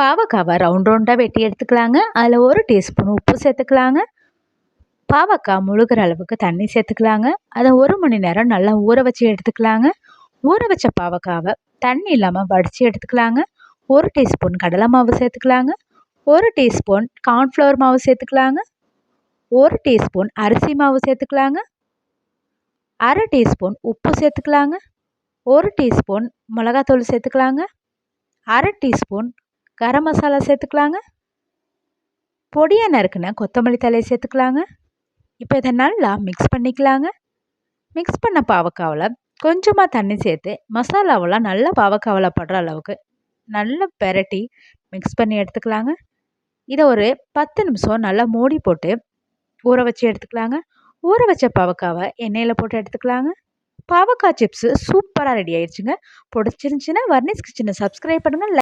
பாவக்காவை round ரவுண்டாக வெட்டி எடுத்துக்கலாங்க. அதில் ஒரு டீஸ்பூன் உப்பு சேர்த்துக்கலாங்க. பாவக்காய் முழுகிற அளவுக்கு தண்ணி சேர்த்துக்கலாங்க. அதை ஒரு மணி நேரம் நல்லா ஊற வச்சு எடுத்துக்கலாங்க. ஊற வச்ச பாவக்காவை தண்ணி இல்லாமல் வடித்து எடுத்துக்கலாங்க. ஒரு டீஸ்பூன் கடலை மாவு சேர்த்துக்கலாங்க. ஒரு டீஸ்பூன் கார்ன்ஃப்ளவர் மாவு சேர்த்துக்கலாங்க. ஒரு டீஸ்பூன் அரிசி மாவு சேர்த்துக்கலாங்க. அரை டீஸ்பூன் உப்பு சேர்த்துக்கலாங்க. ஒரு டீஸ்பூன் மிளகாத்தூள் சேர்த்துக்கலாங்க. அரை டீஸ்பூன் கரம் மசாலா சேர்த்துக்கலாங்க. பொடியாக நறுக்குன கொத்தமல்லி தலையை சேர்த்துக்கலாங்க. இப்போ இதை நல்லா மிக்ஸ் பண்ணிக்கலாங்க. மிக்ஸ் பண்ண பாவக்காவில் கொஞ்சமாக தண்ணி சேர்த்து மசாலாவெல்லாம் நல்லா பாவக்காவில் படுற அளவுக்கு நல்லா பெரட்டி மிக்ஸ் பண்ணி எடுத்துக்கலாங்க. இதை ஒரு பத்து நிமிஷம் நல்லா மூடி போட்டு ஊற வச்சு எடுத்துக்கலாங்க. ஊற வச்ச பாவக்காவை எண்ணெயில் போட்டு எடுத்துக்கலாங்க. பாவக்காய் சிப்ஸு சூப்பராக ரெடி ஆயிடுச்சுங்க. பிடிச்சிருந்துச்சின்னா வர்னிஸ் கிச்சனை சப்ஸ்கிரைப் பண்ணுங்கள்